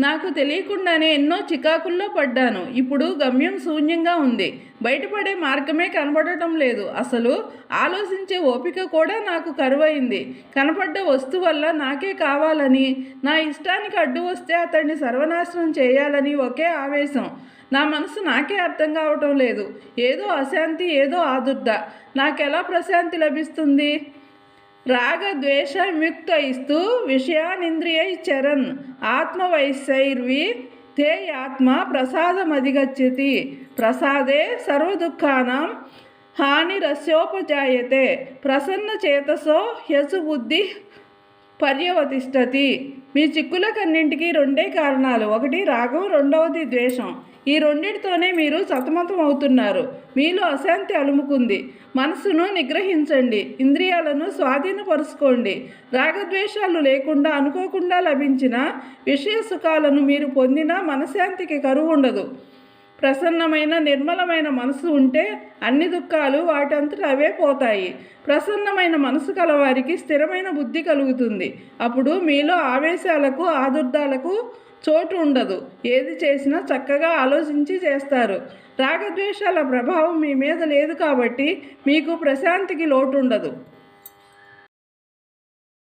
నాకు తెలియకుండానే ఎన్నో చికాకుల్లో పడ్డాను. ఇప్పుడు గమ్యం శూన్యంగా ఉంది. బయటపడే మార్గమే కనబడటం లేదు. అసలు ఆలోచించే ఓపిక కూడా నాకు కరువైంది. కనపడ్డ వస్తువు వల్ల నాకే కావాలని నా ఇష్టానికి అడ్డు వస్తే అతన్ని సర్వనాశనం చేయాలని ఒకే ఆవేశం. నా మనసు నాకే అర్థం కావటం లేదు. ఏదో అశాంతి ఏదో ఆదుర్ద. నాకెలా ప్రశాంతి లభిస్తుంది? రాగ ద్వేష విముక్తయిస్తూ విషయానింద్రియై చరన్ ఆత్మవైశైర్వి తే ఆత్మ ప్రసాదమధిగచ్చతి. ప్రసాదే సర్వదుఃఖానాం హానిరస్యోపజాయతే. ప్రసన్న చేతసో హ్యసు బుద్ధి పర్యవతిష్టతి. మీ చిక్కులకన్నింటికి రెండే కారణాలు. ఒకటి రాగం. రెండవది ద్వేషం. ఈ రెండింటితోనే మీరు సతమతం అవుతున్నారు మీలో అశాంతి అలుముకుంది. మనసును నిగ్రహించండి. ఇంద్రియాలను స్వాధీనపరుచుకోండి. రాగద్వేషాలు లేకుండా అనుకోకుండా లభించిన విషయ సుఖాలను మీరు పొందినా మనశాంతికి కరువు ఉండదు. ప్రసన్నమైన నిర్మలమైన మనసు ఉంటే అన్ని దుఃఖాలు వాటంతట అవే పోతాయి. ప్రసన్నమైన మనసు కలవారికి స్థిరమైన బుద్ధి కలుగుతుంది. అప్పుడు మీలో ఆవేశాలకు ఆదుర్దాలకు చోటు ఉండదు. ఏది చేసినా చక్కగా ఆలోచించి చేస్తారు. రాగద్వేషాల ప్రభావం మీ మీద లేదు కాబట్టి మీకు ప్రశాంతికి లోటు ఉండదు.